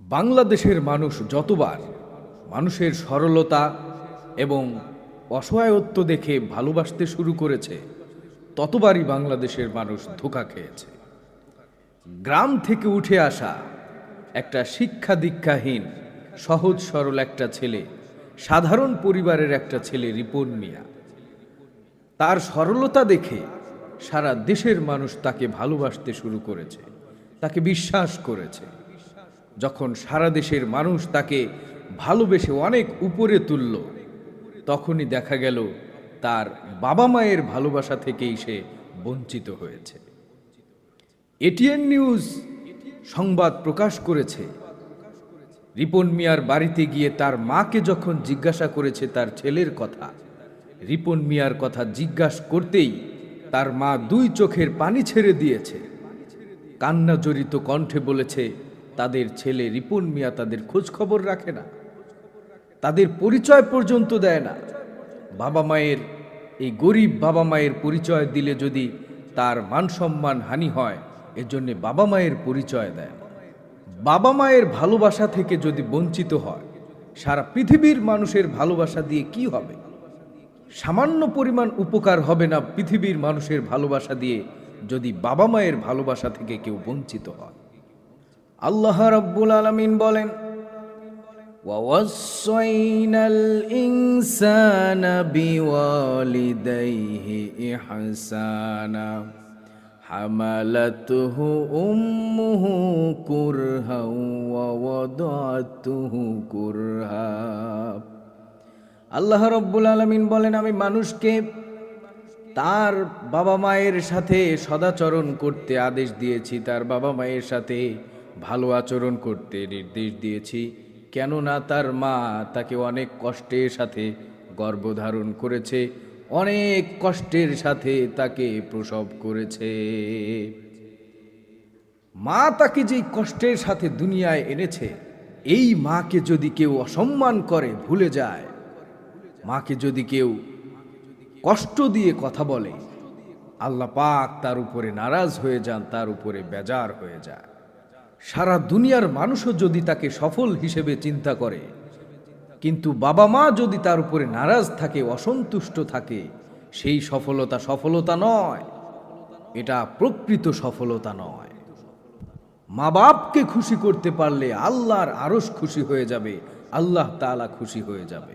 বাংলাদেশের মানুষ যতবার মানুষের সরলতা এবং অসহায়ত্ব দেখে ভালোবাসতে শুরু করেছে, ততবারই বাংলাদেশের মানুষ ধোকা খেয়েছে। গ্রাম থেকে উঠে আসা একটা শিক্ষা দীক্ষাহীন সহজ সরল একটা ছেলে, সাধারণ পরিবারের একটা ছেলে রিপন মিয়া। তার সরলতা দেখে সারা দেশের মানুষ তাকে ভালোবাসতে শুরু করেছে, তাকে বিশ্বাস করেছে। যখন সারা দেশের মানুষ তাকে ভালোবেসে অনেক উপরে তুলল, তখনই দেখা গেল তার বাবা মায়ের ভালোবাসা থেকেই সে বঞ্চিত হয়েছে। এটিএন নিউজ সংবাদ প্রকাশ করেছে। রিপন মিয়ার বাড়িতে গিয়ে তার মাকে যখন জিজ্ঞাসা করেছে তার ছেলের কথা, রিপন মিয়ার কথা জিজ্ঞাসা করতেই তার মা দুই চোখের পানি ছেড়ে দিয়েছে। কান্না জড়িত কণ্ঠে বলেছে তাদের ছেলে রিপন মিয়া তাদের খোঁজ খবর রাখে না। তাদের পরিচয় পর্যন্ত দেয় না। বাবা মায়ের, এই গরিব বাবা মায়ের পরিচয় দিলে যদি তার মান সম্মান হানি হয়, এজন্যে বাবা মায়ের পরিচয় দেয় না। বাবা মায়ের ভালোবাসা থেকে যদি বঞ্চিত হয়, সারা পৃথিবীর মানুষের ভালোবাসা দিয়ে কি হবে? সামান্য পরিমাণ উপকার হবে না পৃথিবীর মানুষের ভালোবাসা দিয়ে যদি বাবা মায়ের ভালোবাসা থেকে কেউ বঞ্চিত হয়? আল্লাহ রাব্বুল আলামিন বলেন ووصينا الإنسان بوالديه إحسانا حملته أمه كرها ووضعته كرها আল্লাহ রব্বুল আলমিন বলেন আমি মানুষকে তার বাবা মায়ের সাথে সদাচরণ করতে আদেশ দিয়েছি তার বাবা মায়ের সাথে ভালো আচরণ করতে নির্দেশ দিয়েছি, কেননা তার মা তাকে অনেক কষ্টের সাথে গর্ভধারণ করেছে, অনেক কষ্টের সাথে তাকে প্রসব করেছে। মা তাকে যেই কষ্টের সাথে দুনিয়ায় এনেছে, এই মাকে যদি কেউ অসম্মান করে, ভুলে যায়, মাকে যদি কেউ কষ্ট দিয়ে কথা বলে, আল্লাহ পাক তার উপরে নারাজ হয়ে যান, তার উপরে বেজার হয়ে যায়। সারা দুনিয়ার মানুষও যদি তাকে সফল হিসেবে চিন্তা করে। কিন্তু বাবা মা যদি তার উপরে নারাজ থাকে, অসন্তুষ্ট থাকে, সেই সফলতা সফলতা নয়। এটা প্রকৃত সফলতা নয়। মা বাপকে খুশি করতে পারলে আল্লাহর আরস খুশি হয়ে যাবে, আল্লাহ তাআলা খুশি হয়ে যাবে।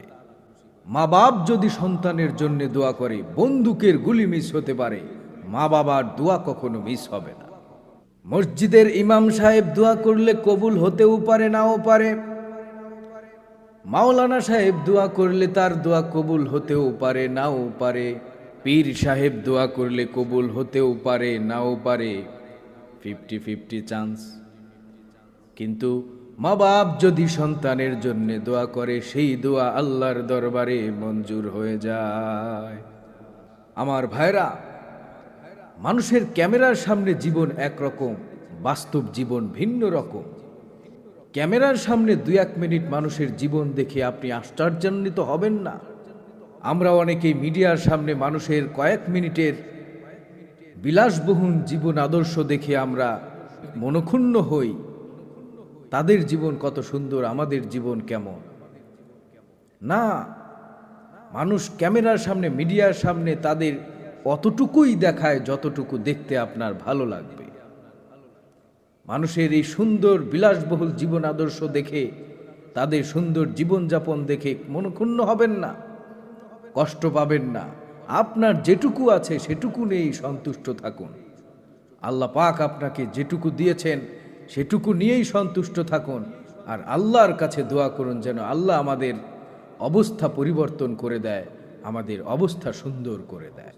মা বাপ যদি সন্তানের জন্য দোয়া করে, বন্দুকের গুলি মিস হতে পারে মা বাবার দোয়া কখনো মিস হবে না। মসজিদের ইমাম সাহেব দোয়া করলে কবুল হতেও পারে, নাও পারে। মাওলানা সাহেব দোয়া করলে তার দোয়া কবুল হতেও পারে, নাও পারে। পীর সাহেব দোয়া করলে কবুল হতেও পারে, নাও পারে। Fifty fifty chance. কিন্তু মা বাপ যদি সন্তানের জন্য দোয়া করে, সেই দোয়া আল্লাহর দরবারে মঞ্জুর হয়ে যায়। আমার ভাইরা মানুষের ক্যামেরার সামনে জীবন একরকম, বাস্তব জীবন ভিন্ন রকম। ক্যামেরার সামনে দু এক মিনিট মানুষের জীবন দেখে আপনি আশ্চর্যান্বিত হবেন না। আমরা অনেকেই মিডিয়ার সামনে মানুষের কয়েক মিনিটের বিলাসবহুল জীবন আদর্শ দেখে আমরা মনক্ষুণ্ণ হই। তাদের জীবন কত সুন্দর, আমাদের জীবন কেমন? না, মানুষ ক্যামেরার সামনে, মিডিয়ার সামনে তাদের অতটুকুই দেখায় যতটুকু দেখতে আপনার ভালো লাগবে। মানুষের এই সুন্দর, বিলাসবহুল জীবন আদর্শ দেখে, তাদের সুন্দর জীবনযাপন দেখে মনক্ষুণ্ণ হবেন না, কষ্ট পাবেন না। আপনার যেটুকু আছে সেটুকু নিয়েই সন্তুষ্ট থাকুন। আল্লাহ পাক আপনাকে যেটুকু দিয়েছেন, সেটুকু নিয়েই সন্তুষ্ট থাকুন। আর আল্লাহর কাছে দোয়া করুন যেন আল্লাহ আমাদের অবস্থা পরিবর্তন করে দেয়, আমাদের অবস্থা সুন্দর করে দেয়।